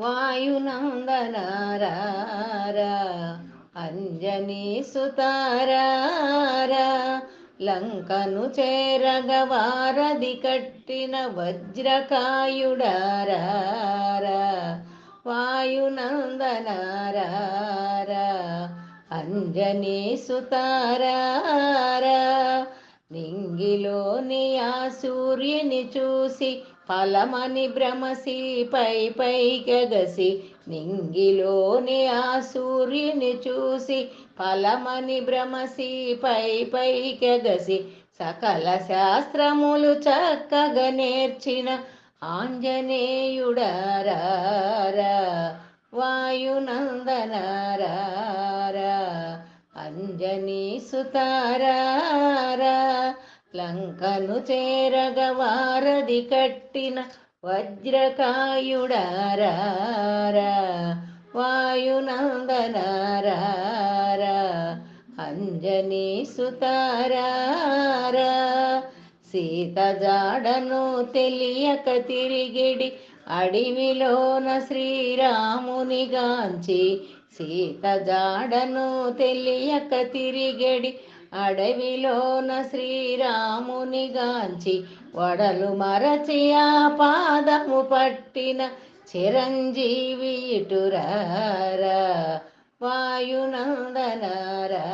వాయునందనారా అంజనీ సుతారారా లంకను చేరగవారది కట్టిన వజ్రకాయుడారారా వాయునందనారా అంజనీ సుతారారా నింగిలోని ఆ సూర్యుని చూసి ఫలమని భ్రమసి పై పై గగసి నింగిలోని ఆ సూర్యుని చూసి ఫలమని భ్రమసి పై పై గగసి సకల శాస్త్రములు చక్కగా నేర్చిన ఆంజనేయుడారా వాయునందనారా అంజనీ సుతారారా. లంకను చేరగవారది కట్టిన వజ్రకాయుడారారా వాయునందనారారా అంజనీ సుతారారా. సీత జాడను తెలియక తిరిగిడి అడవిలోన శ్రీరామునిగాంచి సీత జాడను తెలియక తిరిగడి అడవిలోన శ్రీరాముని గాంచి వడలు మరచి ఆ పాదము పట్టిన చిరంజీవి ఇటురారా. వాయునందనారా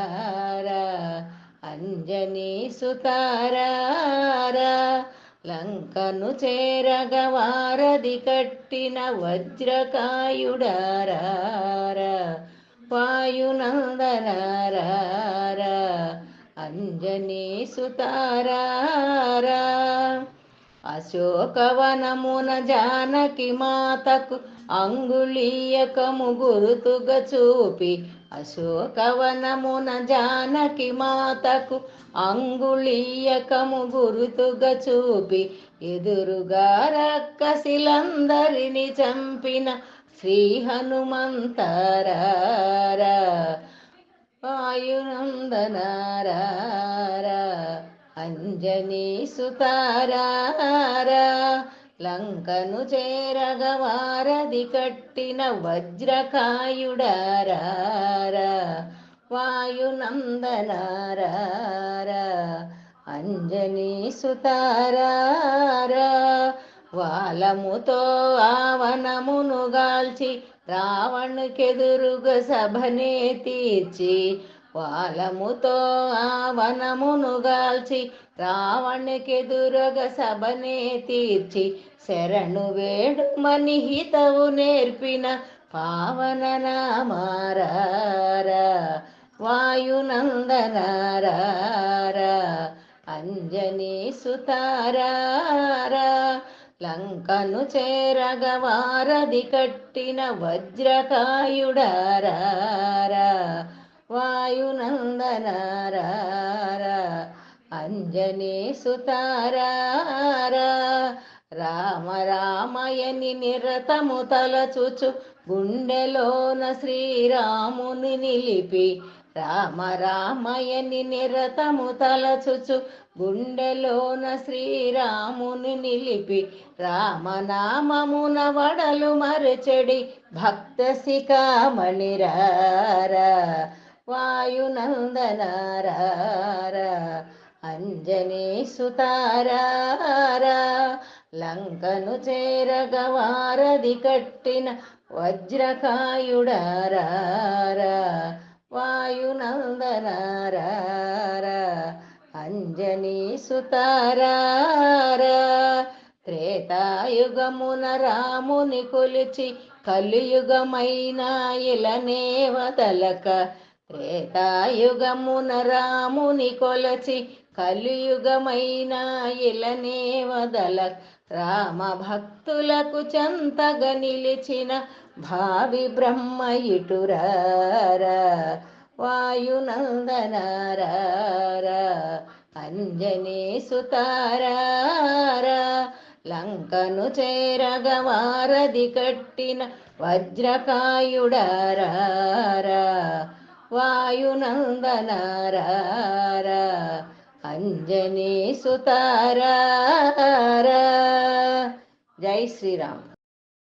అంజనీ సుతారారా. లంకను చేరగ వారధి కట్టిన వజ్రకాయుడారా వాయునందనారా సుతారారా అశోకవనమున జానకి మాతకు అంగుళీయకము గురుతుగా చూపి అశోకవనమున జానకి మాతకు అంగుళీయకము గురుతుగా చూపి ఎదురుగా రక్కసిలందరిని చంపిన శ్రీ హనుమంతరారా. వాయునందనారా అంజనీ సుతారారా లంకను చేరగవారది కట్టిన వజ్రకాయుడారా వాయునందనారా అంజనీ సుతారారా వాలముతో ఆవనమును గాల్చి రావణుకెదురుగ సభనే తీర్చి వాలముతో ఆవనమును గాల్చి రావణుకెదురుగ సభనే తీర్చి శరణు వేడుమని హితవు నేర్పిన పావన నామారారా వాయునందనారా అంజనీ సుతారారా. లంకను చేరగవారది కట్టిన వజ్రకాయుడారా వాయునందనారా అంజనీ సుతారారా రామ రామయని నిరతము తలచుచు గుండెలోన శ్రీరాముని నిలిపి రామ రామయని నిరతము తలచుచు గుండెలోన శ్రీరాముని నిలిపి రామనామమున వడలు మరచెడి భక్త శిఖామణిరారా వాయునందనారా అంజనీ సుతారారా లంకను చేరగ వారధి కట్టిన వజ్రకాయుడారా వాయునందనారా అంజనీ సుతారారా త్రేతాయుగమున రాముని కొలిచి కలియుగమైన ఇలనే వదలక త్రేతాయుగమున రాముని కొలచి కలియుగమైన ఇలనే వదలక రామ భక్తులకు చంతగా నిలిచిన భావి బ్రహ్మ ఇటురారా వాయునందనారా అంజనీ సుతారారా లంకను చేరగవారది కట్టిన వజ్రకాయుడారా వాయునందనారా అంజనీ సుతారారా జై శ్రీరామ్